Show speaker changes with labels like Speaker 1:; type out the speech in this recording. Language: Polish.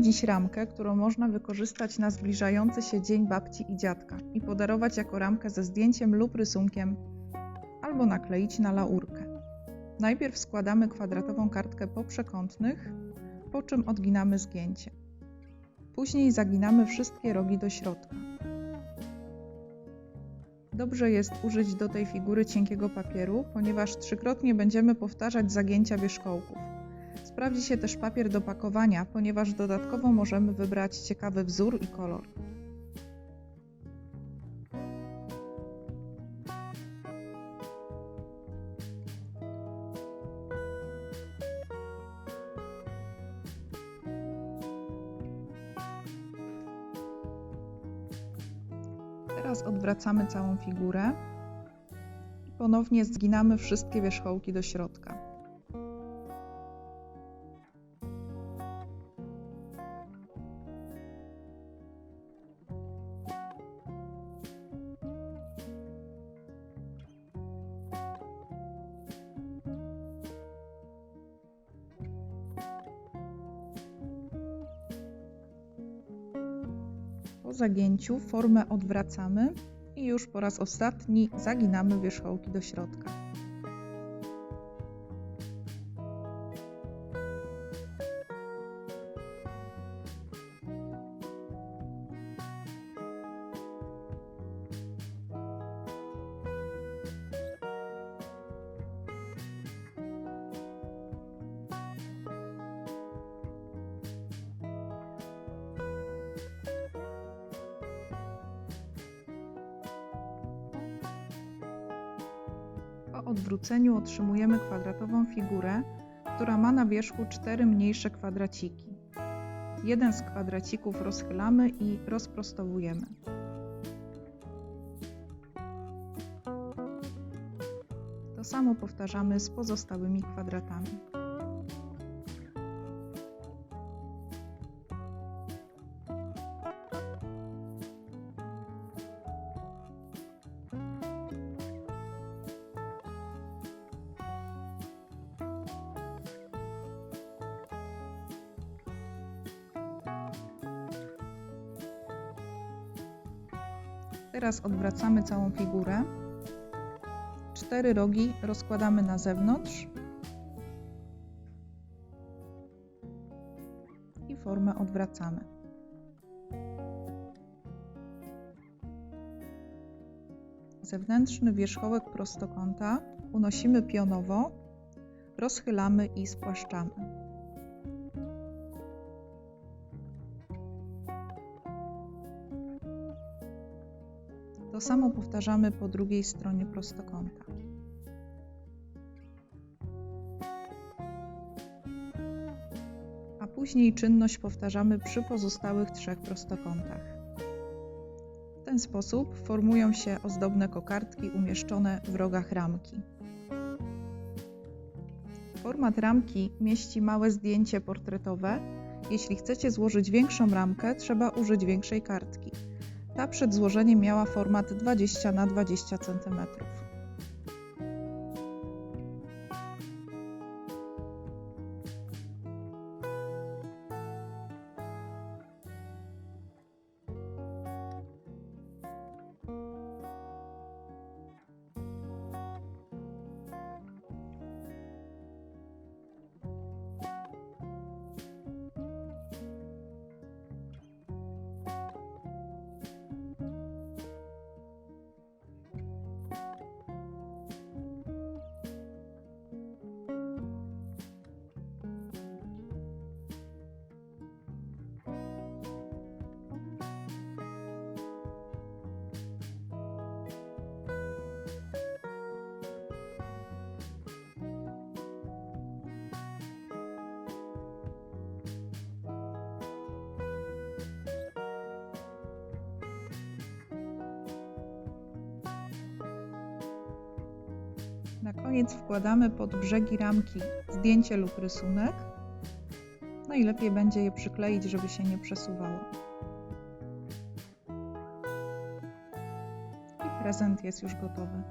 Speaker 1: dziś ramkę, którą można wykorzystać na zbliżający się dzień babci i dziadka i podarować jako ramkę ze zdjęciem lub rysunkiem, albo nakleić na laurkę. Najpierw składamy kwadratową kartkę po przekątnych, po czym odginamy zgięcie. Później zaginamy wszystkie rogi do środka. Dobrze jest użyć do tej figury cienkiego papieru, ponieważ trzykrotnie będziemy powtarzać zagięcia wierzchołków. Sprawdzi się też papier do pakowania, ponieważ dodatkowo możemy wybrać ciekawy wzór i kolor. Teraz odwracamy całą figurę i ponownie zginamy wszystkie wierzchołki do środka. Po zagięciu formę odwracamy i już po raz ostatni zaginamy wierzchołki do środka. Odwróceniu otrzymujemy kwadratową figurę, która ma na wierzchu cztery mniejsze kwadraciki. Jeden z kwadracików rozchylamy i rozprostowujemy. To samo powtarzamy z pozostałymi kwadratami. Teraz odwracamy całą figurę. Cztery rogi rozkładamy na zewnątrz i formę odwracamy. Zewnętrzny wierzchołek prostokąta unosimy pionowo, rozchylamy i spłaszczamy. Samo powtarzamy po drugiej stronie prostokąta. A później czynność powtarzamy przy pozostałych trzech prostokątach. W ten sposób formują się ozdobne kokardki umieszczone w rogach ramki. Format ramki mieści małe zdjęcie portretowe. Jeśli chcecie złożyć większą ramkę, trzeba użyć większej kartki. Ta przed złożeniem miała format 20 na 20 cm. Na koniec wkładamy pod brzegi ramki zdjęcie lub rysunek. Najlepiej będzie je przykleić, żeby się nie przesuwało. I prezent jest już gotowy.